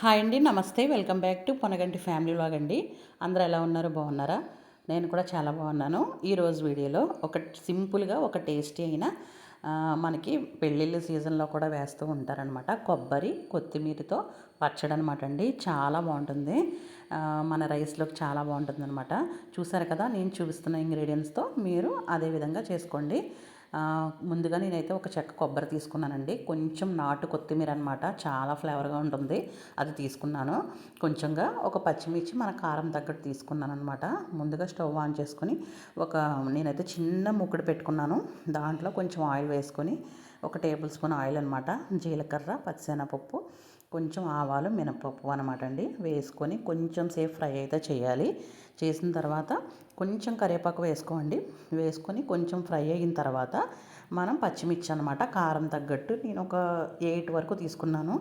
Hi అండి నమస్తే. Welcome back to Ponaganti family vlog అండి. అందరూ ఎలా ఉన్నారు? బాగున్నారా? నేను కూడా చాలా బాగున్నాను. ఈరోజు వీడియోలో ఒక సింపుల్గా ఒక టేస్టీ అయిన మనకి పెళ్ళిళ్ళ సీజన్లో కూడా వేస్తూ ఉంటారనమాట కొబ్బరి కొత్తిమీరతో పచ్చడి అనమాట అండి. చాలా బాగుంటుంది. మన రైస్లోకి చాలా బాగుంటుంది అనమాట చూసారు కదా నేను చూపిస్తున్న ఇంగ్రీడియంట్స్తో మీరు అదే విధంగా చేసుకోండి. ముందుగా నేనైతే ఒక చెక్క కొబ్బరి తీసుకున్నానండి. కొంచెం నాటు కొత్తిమీర అనమాట చాలా ఫ్లేవర్గా ఉంటుంది. అది తీసుకున్నాను. కొంచెంగా ఒక పచ్చిమిర్చి మన కారం తగ్గట్టు తీసుకున్నాను అనమాట ముందుగా స్టవ్ ఆన్ చేసుకొని ఒక నేనైతే చిన్న ముక్కుడు పెట్టుకున్నాను. దాంట్లో కొంచెం ఆయిల్ వేసుకొని ఒక టేబుల్ స్పూన్ ఆయిల్ అనమాట జీలకర్ర పచ్చిసెనపప్పు కొంచెం ఆవాలు మినపప్పు అనమాట అండి. వేసుకొని కొంచెం సేపు ఫ్రై అయితే చేయాలి. చేసిన తర్వాత కొంచెం కరివేపాకు వేసుకోండి. వేసుకొని కొంచెం ఫ్రై అయిన తర్వాత మనం పచ్చిమిర్చి అనమాట కారం తగ్గట్టు నేను ఒక ఎయిట్ వరకు తీసుకున్నాను.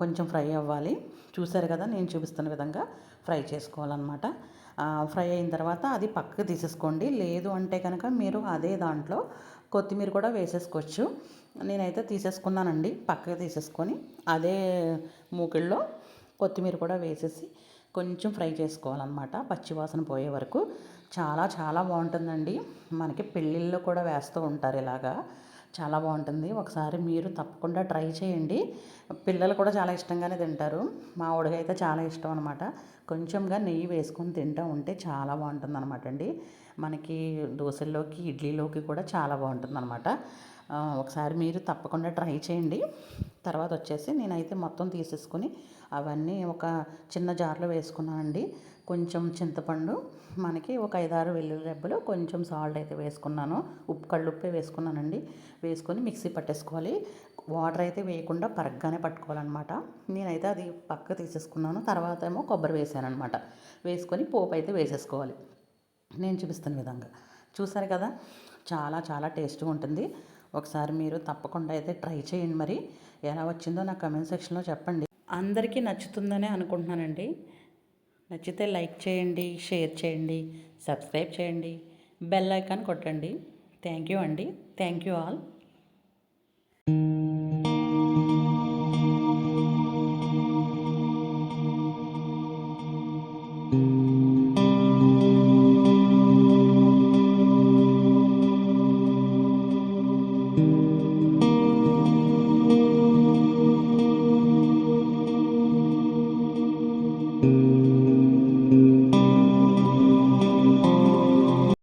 కొంచెం ఫ్రై అవ్వాలి. చూసారు కదా నేను చూపిస్తున్న విధంగా ఫ్రై చేసుకోవాలన్నమాట. ఫ్రై అయిన తర్వాత అది పక్కకు తీసేసుకోండి. లేదు అంటే కనుక మీరు అదే దాంట్లో కొత్తిమీర కూడా వేసేసుకోవచ్చు. నేనైతే తీసేసుకున్నానండి. పక్కకు తీసేసుకొని అదే మూకిళ్ళలో కొత్తిమీర కూడా వేసేసి కొంచెం ఫ్రై చేసుకోవాలన్నమాట. పచ్చివాసన పోయే వరకు. చాలా చాలా బాగుంటుందండి. మనకి పెళ్ళిళ్ళలో కూడా వేస్తూ ఉంటారు ఇలాగా. చాలా బాగుంటుంది. ఒకసారి మీరు తప్పకుండా ట్రై చేయండి. పిల్లలు కూడా చాలా ఇష్టంగానే తింటారు. మా ఉడగైతే చాలా ఇష్టం అనమాట కొంచెంగా నెయ్యి వేసుకొని తింటూ ఉంటే చాలా బాగుంటుంది అనమాట అండి. మనకి దోశల్లోకి ఇడ్లీలోకి కూడా చాలా బాగుంటుంది అనమాట ఒకసారి మీరు తప్పకుండా ట్రై చేయండి. తర్వాత వచ్చేసి నేనైతే మొత్తం తీసేసుకొని అవన్నీ ఒక చిన్న జార్లో వేసుకున్నానండి. కొంచెం చింతపండు మనకి ఒక ఐదారు వెల్లుల్లి రెబ్బలు కొంచెం సాల్ట్ అయితే వేసుకున్నాను. ఉప్పు కళ్ళుప్పే వేసుకున్నానండి. వేసుకొని మిక్సీ పట్టేసుకోవాలి. వాటర్ అయితే వేయకుండా పరగ్గానే పట్టుకోవాలన్నమాట. నేనైతే అది పక్క తీసేసుకున్నాను. తర్వాత ఏమో కొబ్బరి వేసాను అనమాట వేసుకొని పోపు అయితే వేసేసుకోవాలి. నేను చూపిస్తున్న విధంగా. చూసారు కదా? చాలా చాలా టేస్ట్గా ఉంటుంది. ఒకసారి మీరు తప్పకుండా అయితే ట్రై చేయండి మరి. ఎలా వచ్చిందో నా కమెంట్ సెక్షన్లో చెప్పండి. అందరికీ నచ్చుతుందనే అనుకుంటున్నానండి. నచ్చితే లైక్ చేయండి షేర్ చేయండి సబ్స్క్రైబ్ చేయండి బెల్ ఐకాన్ కొట్టండి. థ్యాంక్ యూ అండి. Thank you all.